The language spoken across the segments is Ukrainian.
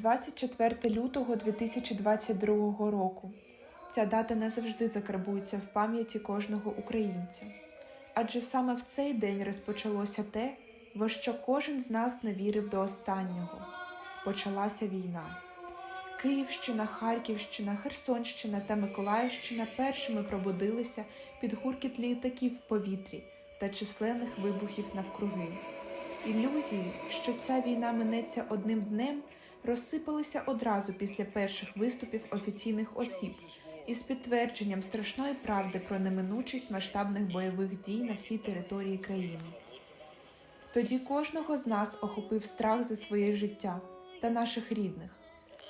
24 лютого 2022 року. Ця дата назавжди закарбується в пам'яті кожного українця. Адже саме в цей день розпочалося те, во що кожен з нас не вірив до останнього. Почалася війна. Київщина, Харківщина, Херсонщина та Миколаївщина першими пробудилися під гуркіт літаків в повітрі та численних вибухів навкруги. Ілюзії, що ця війна минеться одним днем, розсипалися одразу після перших виступів офіційних осіб із підтвердженням страшної правди про неминучість масштабних бойових дій на всій території країни. Тоді кожного з нас охопив страх за своє життя та наших рідних.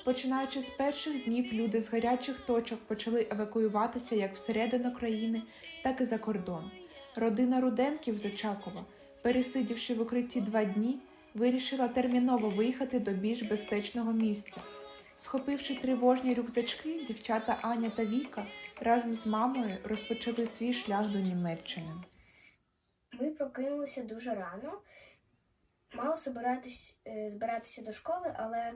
Починаючи з перших днів, люди з гарячих точок почали евакуюватися як всередину країни, так і за кордон. Родина Руденків з Очакова, пересидівши в укритті два дні, вирішила терміново виїхати до більш безпечного місця. Схопивши тривожні рюкзачки, дівчата Аня та Віка разом з мамою розпочали свій шлях до Німеччини. Ми прокинулися дуже рано. Мало збиратись, е, збиратися до школи, але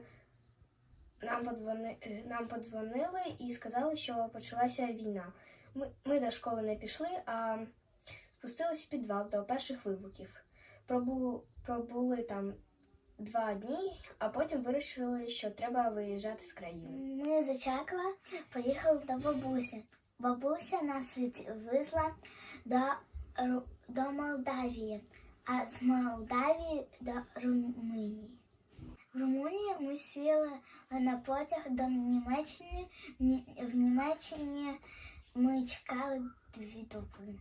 нам, подзвони, е, нам подзвонили і сказали, що почалася війна. Ми, ми до школи не пішли, а спустились в підвал до перших вибухів. Пробу, пробули там два дні, а потім вирішили, що треба виїжджати з країни. Ми з Очакова поїхали до бабусі. Бабуся нас відвезла до, до Молдавії, а з Молдавії до Румунії. В Румунії ми сіли на потяг до Німеччини. В Німеччині ми чекали дві доби.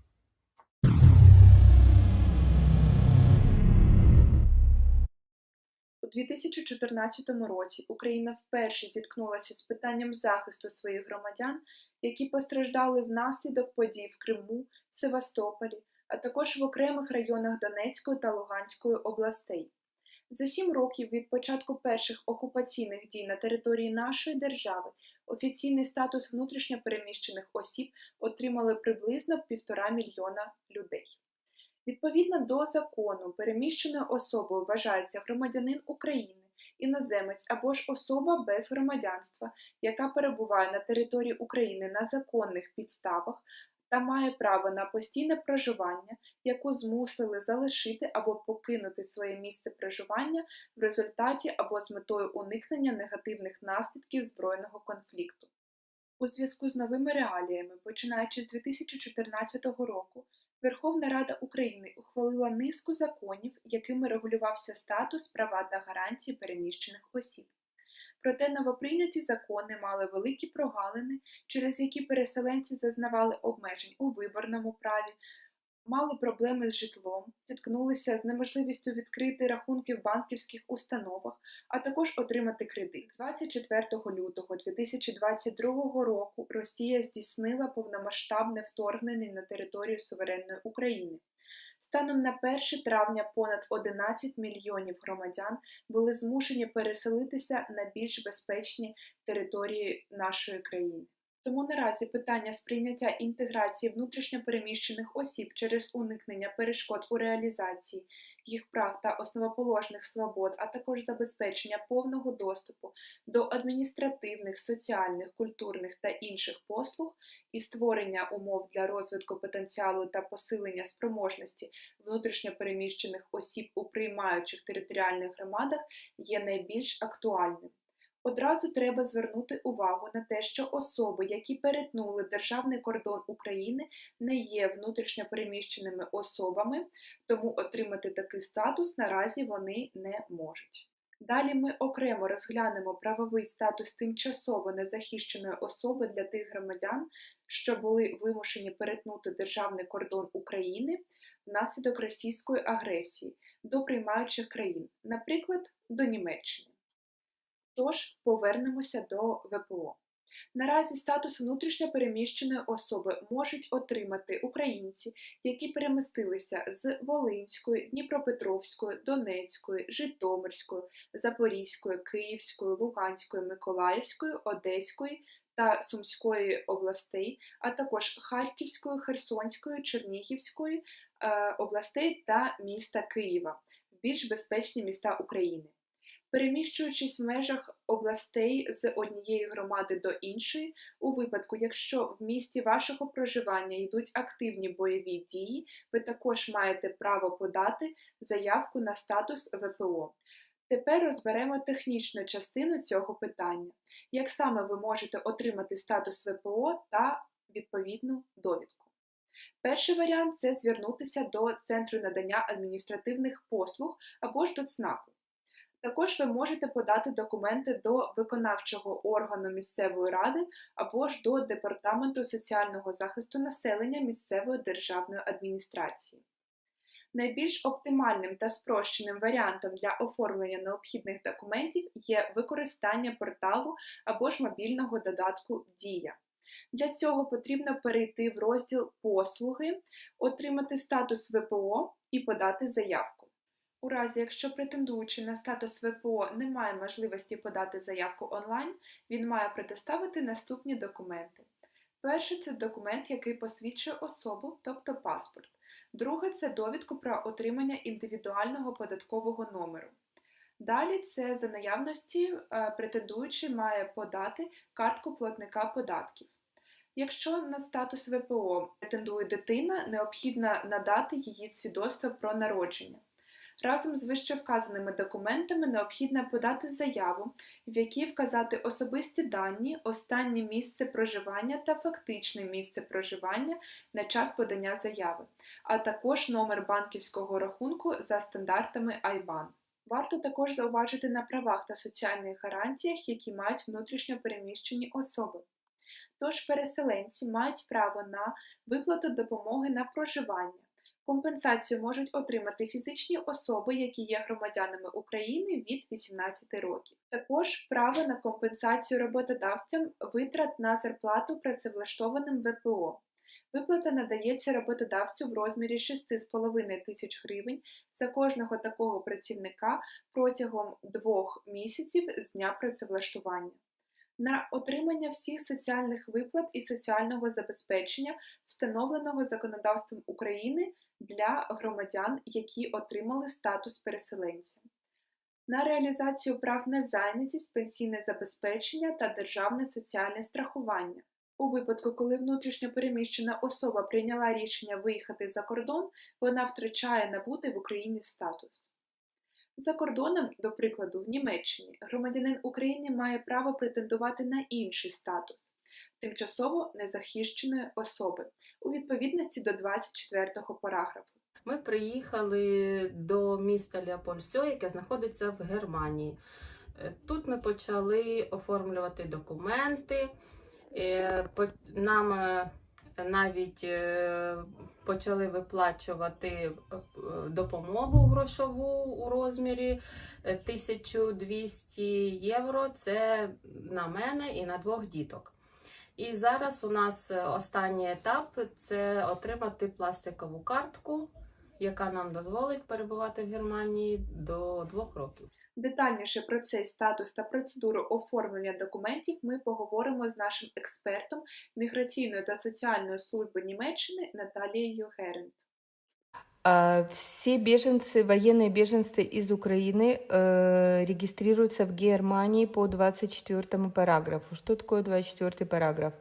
2014 році Україна вперше зіткнулася з питанням захисту своїх громадян, які постраждали внаслідок подій в Криму, Севастополі, а також в окремих районах Донецької та Луганської областей. За сім років від початку перших окупаційних дій на території нашої держави офіційний статус внутрішньопереміщених осіб отримали приблизно півтора мільйона людей. Відповідно до закону, переміщеною особою вважається громадянин України, іноземець або ж особа без громадянства, яка перебуває на території України на законних підставах та має право на постійне проживання, яку змусили залишити або покинути своє місце проживання в результаті або з метою уникнення негативних наслідків збройного конфлікту. У зв'язку з новими реаліями, починаючи з 2014 року, Верховна Рада України ухвалила низку законів, якими регулювався статус, права та гарантії переміщених осіб. Проте новоприйняті закони мали великі прогалини, через які переселенці зазнавали обмежень у виборному праві, мали проблеми з житлом, зіткнулися з неможливістю відкрити рахунки в банківських установах, а також отримати кредит. З 24 лютого 2022 року Росія здійснила повномасштабне вторгнення на територію суверенної України. Станом на 1 травня понад 11 мільйонів громадян були змушені переселитися на більш безпечні території нашої країни. Тому наразі питання сприйняття інтеграції внутрішньопереміщених осіб через уникнення перешкод у реалізації їх прав та основоположних свобод, а також забезпечення повного доступу до адміністративних, соціальних, культурних та інших послуг і створення умов для розвитку потенціалу та посилення спроможності внутрішньопереміщених осіб у приймаючих територіальних громадах є найбільш актуальним. Одразу треба звернути увагу на те, що особи, які перетнули державний кордон України, не є внутрішньопереміщеними особами, тому отримати такий статус наразі вони не можуть. Далі ми окремо розглянемо правовий статус тимчасово незахищеної особи для тих громадян, що були вимушені перетнути державний кордон України внаслідок російської агресії до приймаючих країн, наприклад, до Німеччини. Тож повернемося до ВПО. Наразі статус внутрішньопереміщеної особи можуть отримати українці, які перемістилися з Волинської, Дніпропетровської, Донецької, Житомирської, Запорізької, Київської, Луганської, Миколаївської, Одеської та Сумської областей, а також Харківської, Херсонської, Чернігівської е, областей та міста Києва більш безпечні міста України. Переміщуючись в межах областей з однієї громади до іншої, у випадку, якщо в місті вашого проживання йдуть активні бойові дії, ви також маєте право подати заявку на статус ВПО. Тепер розберемо технічну частину цього питання. Як саме ви можете отримати статус ВПО та відповідну довідку? Перший варіант це звернутися до Центру надання адміністративних послуг або ж до ЦНАПу. Також ви можете подати документи до виконавчого органу місцевої ради або ж до Департаменту соціального захисту населення місцевої державної адміністрації. Найбільш оптимальним та спрощеним варіантом для оформлення необхідних документів є використання порталу або ж мобільного додатку Дія. Для цього потрібно перейти в розділ Послуги, отримати статус ВПО і подати заявку. У разі, якщо претендуючи на статус ВПО не має можливості подати заявку онлайн, він має предоставити наступні документи. Перший це документ, який посвідчує особу, тобто паспорт. Друге це довідку про отримання індивідуального податкового номеру. Далі це за наявності е, претендуючий має подати картку платника податків. Якщо на статус ВПО претендує дитина, необхідно надати її свідоцтво про народження. Разом з вищевказаними документами необхідно подати заяву, в якій вказати особисті дані, останнє місце проживання та фактичне місце проживання на час подання заяви, а також номер банківського рахунку за стандартами IBAN. Варто також зауважити на правах та соціальних гарантіях, які мають внутрішньо переміщені особи. Тож переселенці мають право на виплату допомоги на проживання. Компенсацію можуть отримати фізичні особи, які є громадянами України від 18 років. Також право на компенсацію роботодавцям витрат на зарплату працевлаштованим ВПО. Виплата надається роботодавцю в розмірі 6,5 тисяч гривень за кожного такого працівника протягом двох місяців з дня працевлаштування. На отримання всіх соціальних виплат і соціального забезпечення, встановленого законодавством України для громадян, які отримали статус переселенця, на реалізацію прав на зайнятість, пенсійне забезпечення та державне соціальне страхування. У випадку, коли внутрішньо переміщена особа прийняла рішення виїхати за кордон, вона втрачає набутий в Україні статус. За кордоном, до прикладу, в Німеччині громадянин України має право претендувати на інший статус тимчасово незахищеної особи у відповідності до 24-го параграфу. Ми приїхали до міста Леопольсьо, яке знаходиться в Германії. Е, Тут ми почали оформлювати документи. Е, Нам е, навіть почали виплачувати е, допомогу грошову у розмірі е, 1200 євро. Це на мене і на двох діток. І зараз у нас е, останній етап це отримати пластикову картку, яка нам дозволить перебувати в Германії до двох років. Детальніше про цей статус та процедуру оформлення документів ми поговоримо з нашим експертом Міграційної та соціальної служби Німеччини Наталією Герент. А, Все беженцы, военные беженцы из Украины э, регистрируются в Германии по 24 параграфу. Что такое 24 параграф?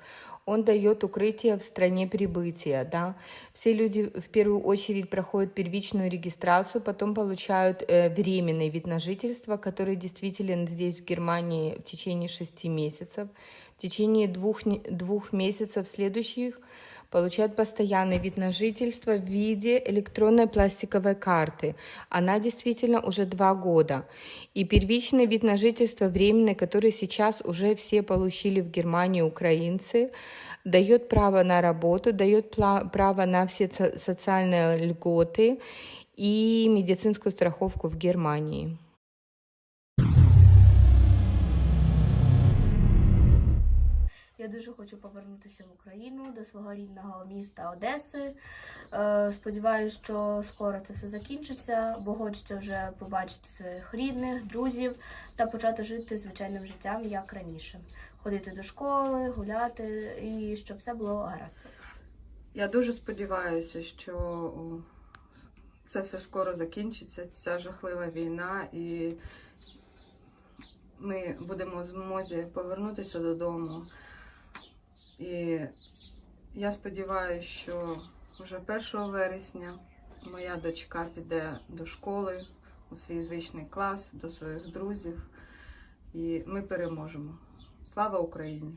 Он дает укрытие в стране прибытия. Да? Все люди в первую очередь проходят первичную регистрацию, потом получают э, временный вид на жительство, который действителен здесь, в Германии, в течение 6 месяцев. В течение двух, двух месяцев следующих получают постоянный вид на жительство в виде электронной пластиковой карты. Она действительно уже два года. И первичный вид на жительство временный, который сейчас уже все получили в Германии украинцы, дает право на работу, дает пла- право на все со- социальные льготы и медицинскую страховку в Германии. Дуже хочу повернутися в Україну до свого рідного міста Одеси. Е, Сподіваюсь, що скоро це все закінчиться, бо хочеться вже побачити своїх рідних, друзів та почати жити звичайним життям, як раніше. Ходити до школи, гуляти і щоб все було гаразд. Я дуже сподіваюся, що це все скоро закінчиться, ця жахлива війна, і ми будемо в змозі повернутися додому. І я сподіваюся, що вже 1 вересня моя дочка піде до школи у свій звичний клас, до своїх друзів, і ми переможемо. Слава Україні!